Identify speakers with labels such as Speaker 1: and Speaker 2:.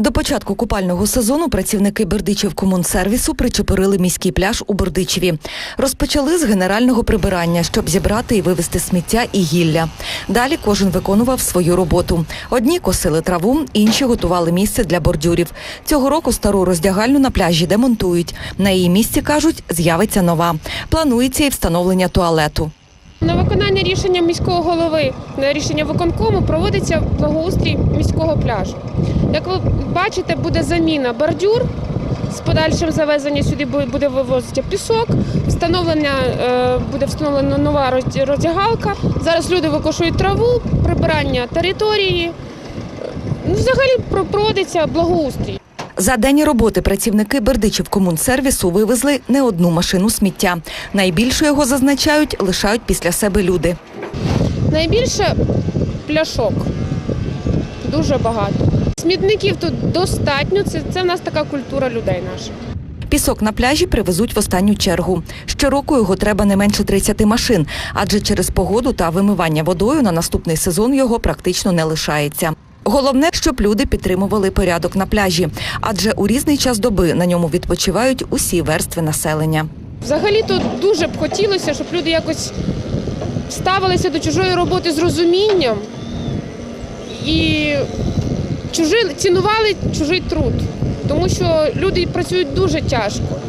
Speaker 1: До початку купального сезону працівники Бердичів комунсервісу причепурили міський пляж у Бердичеві. Розпочали з генерального прибирання, щоб зібрати і вивезти сміття і гілля. Далі кожен виконував свою роботу. Одні косили траву, інші готували місце для бордюрів. Цього року стару роздягальню на пляжі демонтують. На її місці кажуть, з'явиться нова. Планується і встановлення туалету.
Speaker 2: На виконання рішення міського голови на рішення виконкому проводиться благоустрій міського пляжу. Як ви бачите, буде заміна бордюр. З подальшим завезення сюди буде вивозити пісок, встановлення е, буде встановлена нова роздягалка. Зараз люди викошують траву, прибирання території. Ну, взагалі про- проводиться благоустрій.
Speaker 1: За день роботи працівники Бердичів комунсервісу вивезли не одну машину сміття. Найбільше його зазначають, лишають після себе люди.
Speaker 2: Найбільше пляшок. Дуже багато. Смітників тут достатньо. Це, це в нас така культура людей наша.
Speaker 1: Пісок на пляжі привезуть в останню чергу. Щороку його треба не менше 30 машин, адже через погоду та вимивання водою на наступний сезон його практично не лишається. Головне, щоб люди підтримували порядок на пляжі, адже у різний час доби на ньому відпочивають усі верстви населення.
Speaker 2: Взагалі тут дуже б хотілося, щоб люди якось ставилися до чужої роботи з розумінням і чужи, цінували чужий труд, тому що люди працюють дуже тяжко.